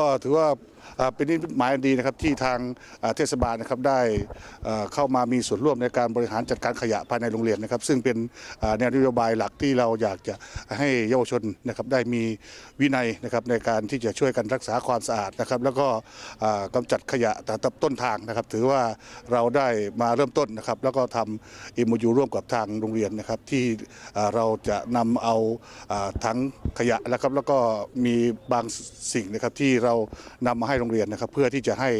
ก็ถือว่า เป็นนิมิตหมายอันดีนะครับที่ทางเทศบาลนะครับได้เข้ามามีส่วนร่วมในการบริหารจัดการขยะภายในโรงเรียนนะครับ ซึ่งเป็นแนวนโยบายหลักที่เราอยากจะให้เยาวชนนะครับได้มีวินัยนะครับในการที่จะช่วยกันรักษาความสะอาดนะครับ แล้วก็อ่ากำจัดขยะแต่ต้นทางนะครับ ถือว่าเราได้มาเริ่มต้นนะครับ แล้วก็ทำอิมยูร่วมกับทางโรงเรียนนะครับที่เราจะนำเอาทั้งขยะนะครับแล้วก็มีบางสิ่งนะครับที่เรานำมาให้โรงเรียนนะครับ เพื่อที่จะให้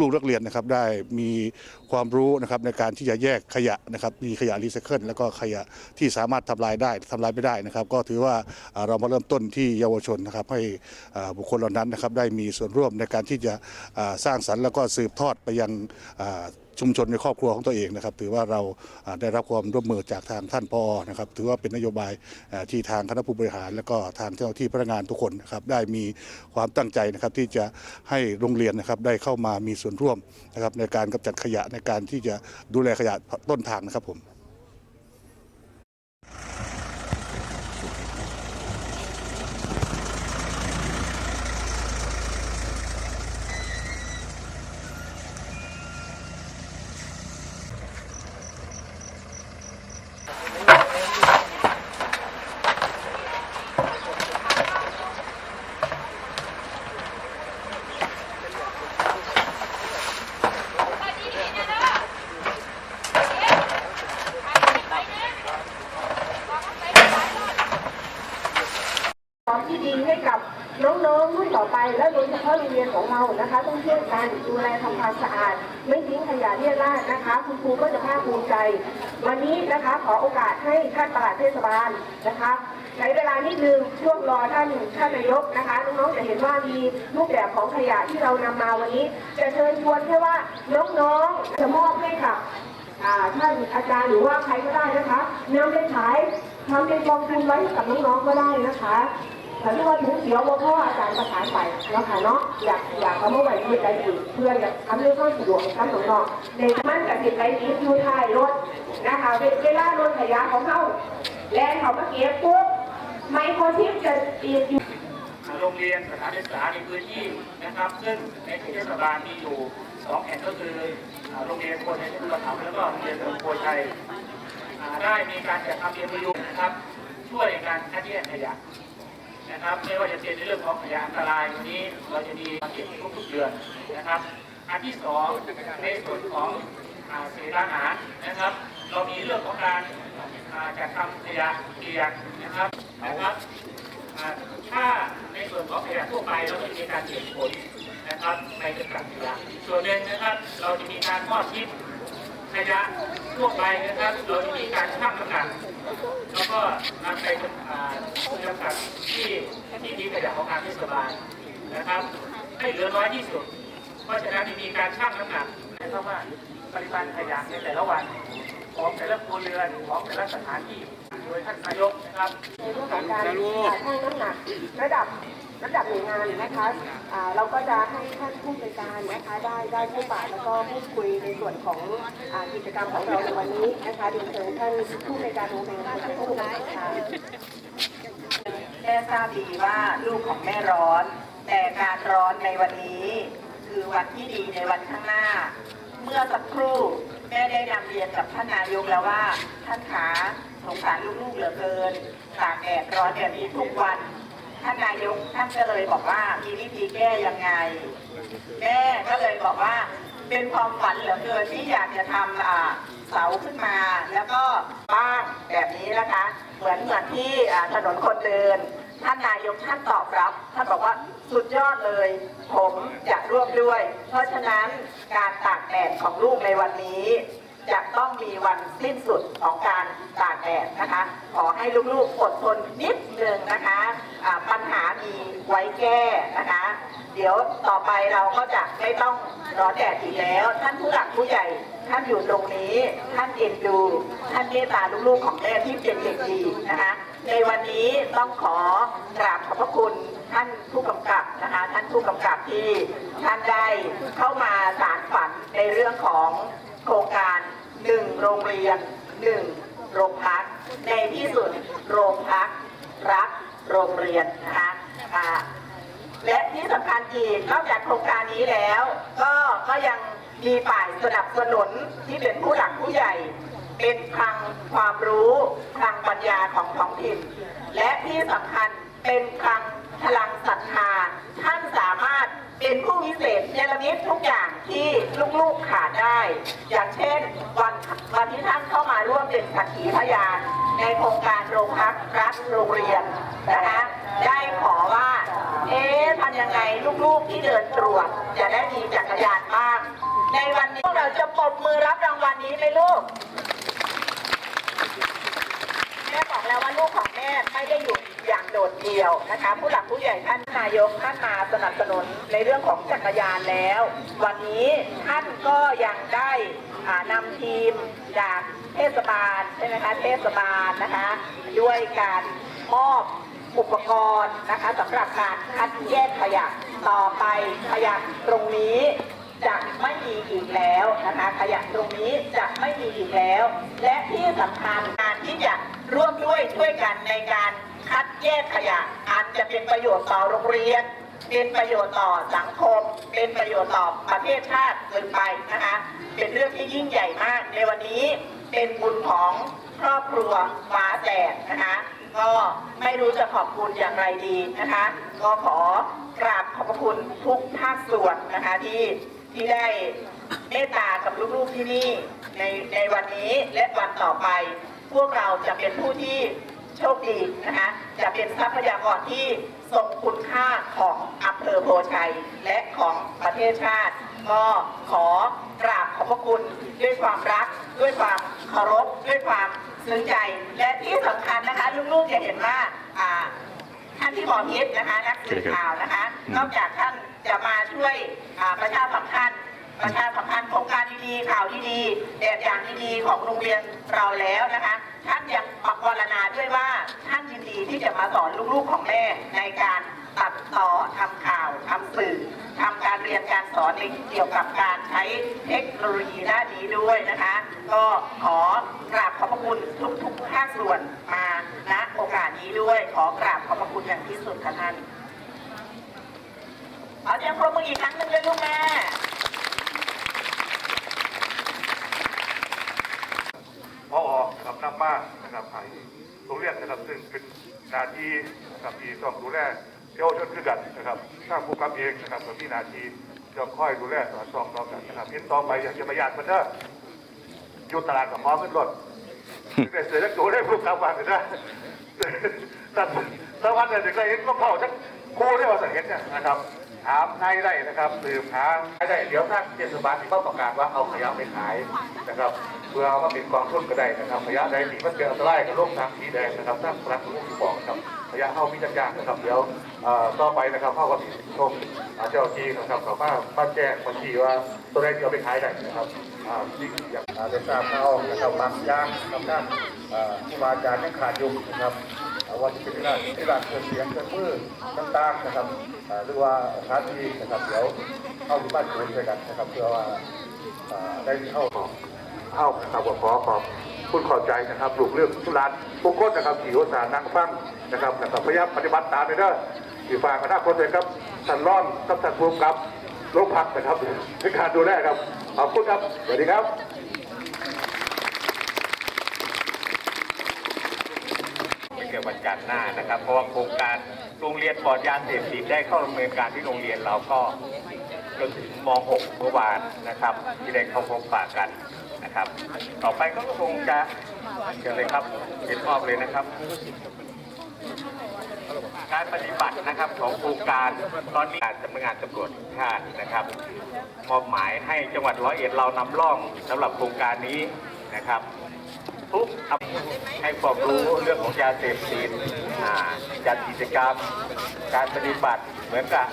ลูกๆนักเรียนนะครับได้มีความรู้นะครับในการที่จะแยกขยะนะครับมีขยะรีไซเคิลแล้วก็ขยะที่สามารถทำลายได้ทำลายไม่ได้นะครับ ก็ถือว่าเรามาเริ่มต้นที่เยาวชนนะครับให้บุคคลเหล่านั้นนะครับได้มีส่วนร่วมในการที่จะสร้างสรรค์แล้วก็สืบทอดไปยัง ชุมชนในครอบครัวของตัวเองนะครับ ถือว่าเราได้รับความร่วมมือจากทางท่านพอนะครับ ถือว่าเป็นนโยบายที่ทางคณะผู้บริหาร และก็ทางเจ้าหน้าที่พนักงานทุกคนนะครับได้มีความตั้งใจนะครับที่จะให้โรงเรียนนะครับได้เข้ามามีส่วนร่วมนะครับในการกำจัดขยะในการที่จะดูแลขยะต้นทางนะครับผม ที่ดีให้กับน้องๆรุ่นต่อไป และโดยเฉพาะโรงเรียนของเรานะคะ ต้องช่วยกันดูแลทำความสะอาด ไม่ทิ้งขยะเลี่ยราดนะคะ คุณครูก็จะภาคภูมิใจ วันนี้นะคะขอโอกาสให้ท่านประหลัดเทศบาลนะคะใช้เวลานิดนึงช่วงรอท่านท่านนายกนะคะน้องๆจะเห็นว่ามีรูปแบบของขยะที่เรานำมาวันนี้จะเชิญชวนแค่ว่าน้องๆจะมอบให้กับอ่าท่านอาจารย์หรือว่าใครก็ได้นะคะนำไปขายทำเป็นกองทุนไว้ให้กับน้องๆก็ได้นะคะ แต่ที่ว่าถึงเสียวว่าพ่ออาจารย์ประสานไปแล้วค่ะเนาะอยากอยากเอาเมาไว้ที่ใจอีกเพื่ออยากทำให้ความสะดวกกับน้องๆในมันกับติดใจอีกอยู่ท้ายรถนะคะเวลารถขยะของเขาแลนเขาเมาเก็บปุ๊บไมโครชิปจะติดอยู่โรงเรียนสถานศึกษาในพื้นที่นะครับ ซึ่งในเขตเทศบาลมีอยู่สองแห่งก็คือโรงเรียนโคนในชุมชนแล้วก็โรงเรียนโพชัยได้มีการจัดทำเรียนประยุกต์นะครับ ช่วยในการคัดแยกขยะ นะครับไม่ว่าจะเป็นในเรื่องของขยะอันตรายวันนี้เราจะมีมาเก็บทุกๆเดือนนะครับ อันที่สองในส่วนของอาเศษอาหารนะครับ เรามีเรื่องของการจัดทำขยะเปียกนะครับนะครับถ้าในส่วนของขยะทั่วไปเราจะมีการเก็บผลนะครับในกระดาษขยะส่วนหนึ่งนะครับเราจะมีการทอดทิ้งขยะทั่วไปนะครับ เราจะมีการชั่งน้ำหนัก แล้วก็นำไปอ่าจำกัดที่ที่มีขยะของทางเทศบาลนะครับ ให้เหลือน้อยที่สุด เพราะฉะนั้นจะมีการชั่งน้ำหนักนะครับว่าปริมาณขยะในแต่ละวันของแต่ละครัวเรือนของแต่ละสถานที่โดยท่านนายกนะครับในเรื่องของการชั่งน้ำหนักระดับ ระดับหน่วยงานนะคะเราก็จะให้ท่านผู้จัดการนะคะได้ได้พูดปะแล้วก็พูดคุยในส่วนของกิจกรรมของเราในวันนี้นะคะเรียนเชิญท่านผู้ในวยการโรงเรียนเป็นผู้นำค่ะแม่ทราบดีว่าลูกของแม่ร้อน แต่การร้อนในวันนี้ คือวันที่ดีในวันข้างหน้า เมื่อสักครู่แม่ได้นำเรียนกับท่านนายกแล้วว่าท่านขาสงสารลูกๆเหลือเกินตากแดดร้อนแบบนี้ทุกวัน ท่านนายกท่านก็เลยบอกว่ามีวิธีแก้ยังไง แม่ก็เลยบอกว่าเป็นความฝันเหลือเกินที่อยากจะทำเสาขึ้นมา แล้วก็บ้านแบบนี้นะคะ เหมือนเหมือนที่ถนนคนเดิน ท่านนายกท่านตอบรับ ท่านบอกว่าสุดยอดเลย ผมจะร่วมด้วย เพราะฉะนั้นการตากแดดของลูกในวันนี้ จะต้องมีวันสิ้นสุดของการตากแดดนะคะ ขอให้ลูกๆอดทนนิดนึงนะคะอ่าปัญหามีไว้แก้นะคะ เดี๋ยวต่อไปเราก็จะไม่ต้องร้อนแดดอีกแล้ว ท่านผู้หลักผู้ใหญ่ท่านอยู่ตรงนี้ ท่านเอ็นดู ท่านเมตตาลูกๆของแม่ที่เป็นเด็กดีนะคะ ในวันนี้ต้องขอกราบขอบพระคุณท่านผู้กำกับนะคะ ท่านผู้กำกับที่ท่านได้เข้ามาสารฝันในเรื่องของ หนึ่งโรงเรียนหนึ่งโรงพัก ในที่สุดโรงพักรักโรงเรียนนะคะและที่สำคัญอีกนอกจากโครงการนี้แล้ว ก็ก็ยังมีฝ่ายสนับสนุนที่เป็นผู้หลักผู้ใหญ่ เป็นคลังความรู้คลังปัญญาของท้องถิ่น และที่สำคัญเป็นคลังพลังศรัทธาท่านสามารถ เป็นผู้วิเศษเนรมิตทุกอย่างที่ลูกๆขาดได้ อย่างเช่นวันวันที่ท่านเข้ามาร่วมเป็นสักขีพยาน ในโครงการโรงพักรัฐโรงเรียนนะคะได้ขอว่าเอ๊ะทำยังไงลูกๆที่เดินตรวจจะได้มีจักรยานบ้าง ในวันนี้พวกเราจะปรบมือรับรางวัลนี้ไหมลูกแม่บอกแล้วว่าลูกของแม่ไม่ได้อยู่ อย่างโดดเดี่ยวนะคะ ผู้หลักผู้ใหญ่ท่านนายกท่านมาสนับสนุนในเรื่องของจักรยานแล้ว วันนี้ท่านก็ยังได้อ่านำทีมจากเทศบาลใช่ไหมคะเทศบาลนะคะ ด้วยการมอบอุปกรณ์นะคะสำหรับการคัดแยกขยะต่อไปขยะตรงนี้จะไม่มีอีกแล้วนะคะขยะตรงนี้จะไม่มีอีกแล้ว และที่สำคัญการที่จะ ร่วมด้วยช่วยกันในการคัดแยกขยะอาจจะเป็นประโยชน์ต่อโรงเรียน เป็นประโยชน์ต่อสังคม เป็นประโยชน์ต่อประเทศชาติเกินไปนะคะเป็นเรื่องที่ยิ่งใหญ่มากในวันนี้เป็นบุญของครอบครัวฟ้าแสดนะคะก็ไม่รู้จะขอบคุณอย่างไรดีนะคะ ก็ขอกราบขอบพระคุณทุกภาคส่วนนะคะที่ที่ได้เมตตากับลูกๆที่นี่ในในวันนี้และวันต่อไป พวกเราจะเป็นผู้ที่โชคดีนะคะจะเป็นทรัพยากรที่ทรงคุณค่าของอำเภอโพชัย และของประเทศชาติ ก็ขอกราบขอบพระคุณด้วยความรัก ด้วยความเคารพด้วยความซึ้งใจ และที่สำคัญนะคะลูกๆจะเห็นว่าอ่าท่านที่หมอพิษนะคะนักสื่อข่าวนะคะนอกจากท่านจะมาช่วยอ่าประชาสัมพันธ์ ประชาสัมพันธ์โครงการดีๆข่าวดีๆแบบอย่างดีๆของโรงเรียนเราแล้วนะคะ ท่านยังปักวรณาด้วยว่าท่านยินดีที่จะมาสอนลูกๆของแม่ในการตัดต่อทำข่าวทำสื่อทำการเรียนการสอนในเกี่ยวกับการใช้เทคโนโลยีด้านนี้ด้วยนะคะ ก็ขอกราบขอบพระคุณทุกๆภาคส่วนมาณโอกาสนี้ด้วย ขอกราบขอบพระคุณอย่างที่สุดค่ะท่าน ขอเสียงปรบมืออีกครั้งหนึ่งเลยลูกแม่ พอกับนำมานะครับให้โรงเรียนนะครับซึ่งเป็นหนาทีนะครับที่ต้องดูแลเยาวชนคือกันนะครับทางผู้กำกับเองนะครับก็มีหนาทีจะค่อยดูแลสอดส่องต่อกันนะครับเห็นต่อไปอยากจะประหยัดมันเถอะอยู่ตลาดกับพร้อขึ้นรถแต่เสือจักตัวได้ผู้กำกับเลยนะแต่สวัสดิ์เนี่ยก็เห็นก็เข้าชักครูได้มาสังเกตเนี่ยนะครับถามนายได้นะครับสืบหาได้เดี๋ยวท่านเทศบาลที่เขาประกาศว่าเอาขยะไปขายนะครับ พื่อเอามาเป็นกองทุนก็ได้นะครับขยะใดที่มันเป็นอันตรายกับโรคทางสีแดงนะครับท่านพระคุณผู้บอกครับขยะเข้ามีจัดการนะครับเดี๋ยวต่อไปนะครับเข้ากับชมเจ้าหน้าที่นะครับเขามาบ้านแจ้งบัญชีว่าตัวใดที่เอาไปขายได้นะครับที่อยากอ่าได้ทราบข่านะครับบางย่างกับท่านอ่าครูบาอาจารย์ยังขาดอยู่นะครับอ่าวันที่เป็นงานที่ร้านเครื่องเสียงเครื่องมือต่างๆนะครับหรือว่าสถานที่นะครับเดี๋ยวเข้าที่บ้านคุยด้วยกันนะครับเพื่อว่าอ่าได้เข้า เข้านะครับขอขอบคุณขอบใจนะครับลูกเรื่องทุรานทุกคนนะครับที่อุตส่าห์นั่งฟังนะครับนะครับพยายามปฏิบัติตามเลยเด้อที่ฝากคณะคนเลยครับท่านร้อนกับท่านภูมิกับโรงพักนะครับในการดูแลครับขอบคุณครับสวัสดีครับเกี่ยวกับวันจันทร์หน้านะครับ เพราะว่าโครงการโรงเรียนปลอดยาเสพติดได้เข้าดำเนินการที่โรงเรียนเราก็จนถึงม .6 เมื่อวานนะครับ ที่ได้เข้าพบปะกัน ครับ ต่อไปก็คงจะเชิญเลยครับเห็นมอบเลยนะครับ การปฏิบัตินะครับของโครงการตอนนี้การสำนักงานตำรวจแห่งชาตินะครับ มอบหมายให้จังหวัดร้อยเอ็ดเรานำร่องสำหรับโครงการนี้นะครับ ทุกอำเภอให้ความรู้เรื่องของยาเสพติดอ่าจัดกิจกรรม การปฏิบัติเหมือนกับ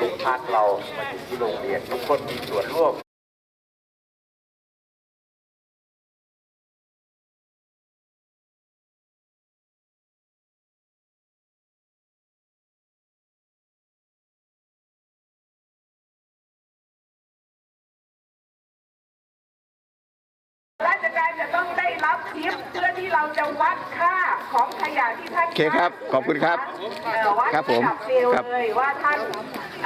ลูกพักเรามาอยู่ที่โรงเรียนทุกคนมีส่วนร่วม ราชการจะต้องได้รับทิปเพื่อที่เราจะวัดค่าของขยะที่ท่านโอเคครับขอบคุณครับเอ่อว่าครับผมระดับฟิลครับ เลยว่าท่าน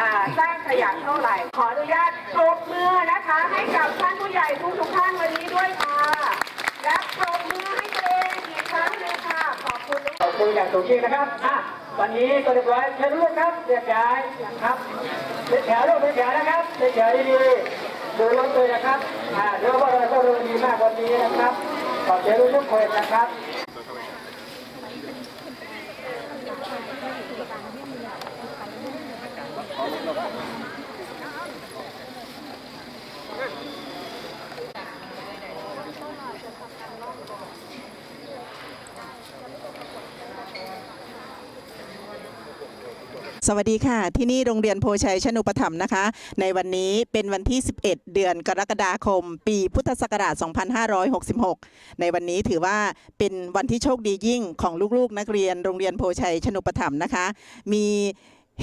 อ่าสร้างขยะเท่าไหร่ ขออนุญาตปรบมือนะคะ ให้กับท่านผู้ใหญ่ทุกทุกๆท่านวันนี้ด้วยค่ะ และปรบมือให้ตัวเองอีกครั้งหนึงค่ะ ขอบคุณ ขอบคุณอย่างสูงยิ่งนะครับ อะ วันนี้ก็เรียบร้อยเชิญลูกครับเรียกย้ายครับเป็นแถวลูกเป็นแถวนะครับเป็นแถวดีๆดูรถเลยนะครับ อ่าเดี๋ยวว่าเราก็รู้ดีมากวันนี้นะครับ ขอเชิญทุกคนนะครับ วัสดีค่ะ ที่นี่โรงเรียนโพชัยชนุปถัมภ์นะคะ ในวันนี้เป็นวันที่ 11 เดือนกรกฎาคม ปีพุทธศักราช 2566 ในวันนี้ถือว่าเป็นวันที่โชคดียิ่งของลูกๆ นักเรียนโรงเรียนโพชัยชนุปถัมภ์นะคะ มี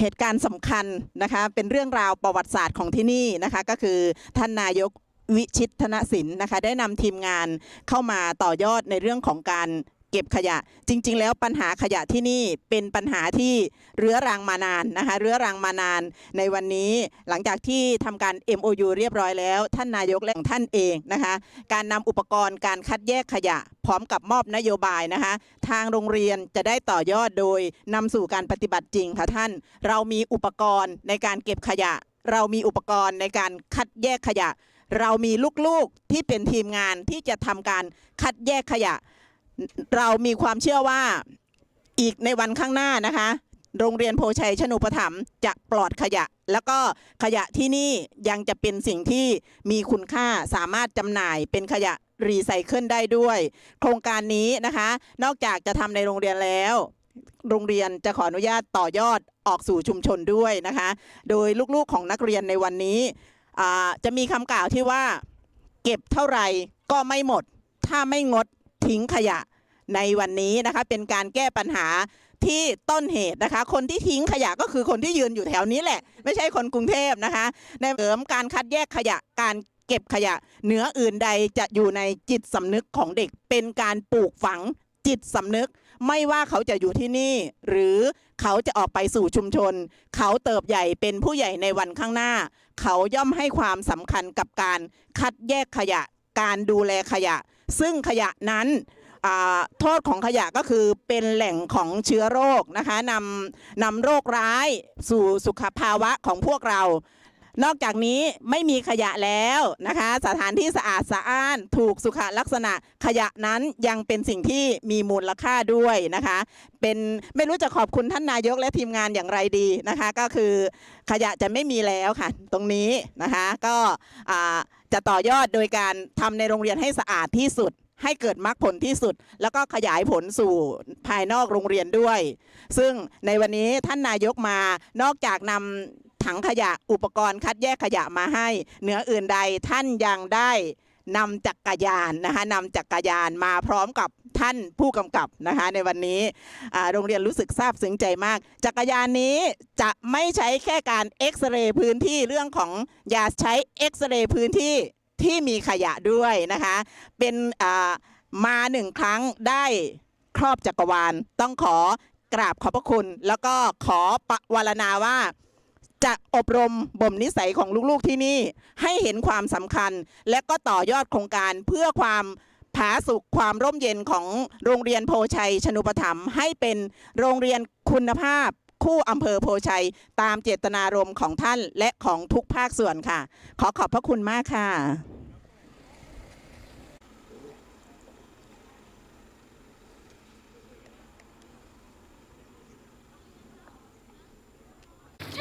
เหตุการณ์สำคัญนะคะเป็นเรื่องราวประวัติศาสตร์ของที่นี่นะคะก็คือท่านนายกวิชิตธนสินนะคะได้นำทีมงานเข้ามาต่อยอดในเรื่องของการ เก็บขยะ จริง ๆ แล้วปัญหาขยะที่นี่เป็นปัญหาที่เรื้อรังมานานนะคะเรื้อรังมานาน ในวันนี้หลังจากที่ทำการ MOU เรียบร้อยแล้ว ท่านนายกและท่านเองนะคะการนำอุปกรณ์การคัดแยกขยะ พร้อมกับมอบนโยบายนะคะทางโรงเรียนจะได้ต่อยอดโดยนำสู่การปฏิบัติจริงค่ะท่าน เรามีอุปกรณ์ในการเก็บขยะ เรามีอุปกรณ์ในการคัดแยกขยะ เรามีลูกๆที่เป็นทีมงานที่จะทำการคัดแยกขยะ เรามีความเชื่อว่าอีกในวันข้างหน้านะคะ โรงเรียนโพชัยชนุปถัมจะปลอดขยะ แล้วก็ขยะที่นี่ยังจะเป็นสิ่งที่มีคุณค่าสามารถจำหน่ายเป็นขยะรีไซเคิลได้ด้วย โครงการนี้นะคะ นอกจากจะทำในโรงเรียนแล้ว โรงเรียนจะขออนุญาตต่อยอดออกสู่ชุมชนด้วยนะคะ โดยลูกๆของนักเรียนในวันนี้จะมีคำกล่าวที่ว่า เก็บเท่าไหร่ก็ไม่หมด ถ้าไม่งดทิ้งขยะ ในวันนี้นะคะเป็นการแก้ปัญหาที่ต้นเหตุนะคะ คนที่ทิ้งขยะก็คือคนที่ยืนอยู่แถวนี้แหละ ไม่ใช่คนกรุงเทพนะคะในเสริมการคัดแยกขยะการเก็บขยะเหนืออื่นใดจะอยู่ในจิตสำนึกของเด็ก เป็นการปลูกฝังจิตสำนึก ไม่ว่าเขาจะอยู่ที่นี่ หรือเขาจะออกไปสู่ชุมชน เขาเติบใหญ่เป็นผู้ใหญ่ในวันข้างหน้า เขาย่อมให้ความสำคัญกับการคัดแยกขยะการดูแลขยะ ซึ่งขยะนั้น โทษของขยะก็คือเป็นแหล่งของเชื้อโรคนะคะนำนำโรคร้ายสู่สุขภาวะของพวกเรา นอกจากนี้ไม่มีขยะแล้วนะคะ สถานที่สะอาดสะอ้านถูกสุขลักษณะขยะนั้นยังเป็นสิ่งที่มีมูลค่าด้วยนะคะ เป็นไม่รู้จะขอบคุณท่านนายกและทีมงานอย่างไรดีนะคะ ก็คือขยะจะไม่มีแล้วค่ะ ตรงนี้นะคะก็จะต่อยอดโดยการทำในโรงเรียนให้สะอาดที่สุด ให้เกิดมรรคผลที่สุด แล้วก็ขยายผลสู่ภายนอกโรงเรียนด้วย ซึ่งในวันนี้ท่านนายกมานอกจากนำถังขยะอุปกรณ์คัดแยกขยะมาให้ เหนืออื่นใดท่านยังได้นำจักรยานนะคะนำจักรยานมาพร้อมกับท่านผู้กำกับนะคะในวันนี้โรงเรียนรู้สึกซาบซึ้งใจมาก จักรยานนี้จะไม่ใช้แค่การเอ็กซเรย์พื้นที่เรื่องของอยาใช้เอ็กซเรย์พื้นที่ ที่มีขยะด้วยนะคะ เป็นมาหนึ่งครั้งได้ครอบจักรวาล ต้องขอกราบขอบพระคุณ แล้วก็ขอปวารณาว่าจะอบรมบ่มนิสัยของลูกๆที่นี่ให้เห็นความสำคัญ และก็ต่อยอดโครงการเพื่อความผาสุขความร่มเย็นของโรงเรียนโพชัย ชนุปถัมภ์ให้เป็นโรงเรียนคุณภาพ คู่อำเภอโพชัย ตามเจตนารมณ์ของท่านและของทุกภาคส่วนค่ะ ขอขอบพระคุณมากค่ะ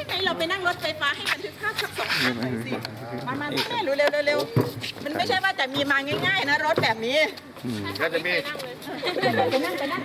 ใช่ไหมเราไปนั่งรถไฟฟ้าให้บันทึกภาพสักสองครั้งหน่อยสิมามาแม่ๆเร็วๆเร็วๆมันไม่ใช่ว่าจะมีมาง่ายๆนะรถแบบนี้ก็จะมีไปนั่งไปนั่ง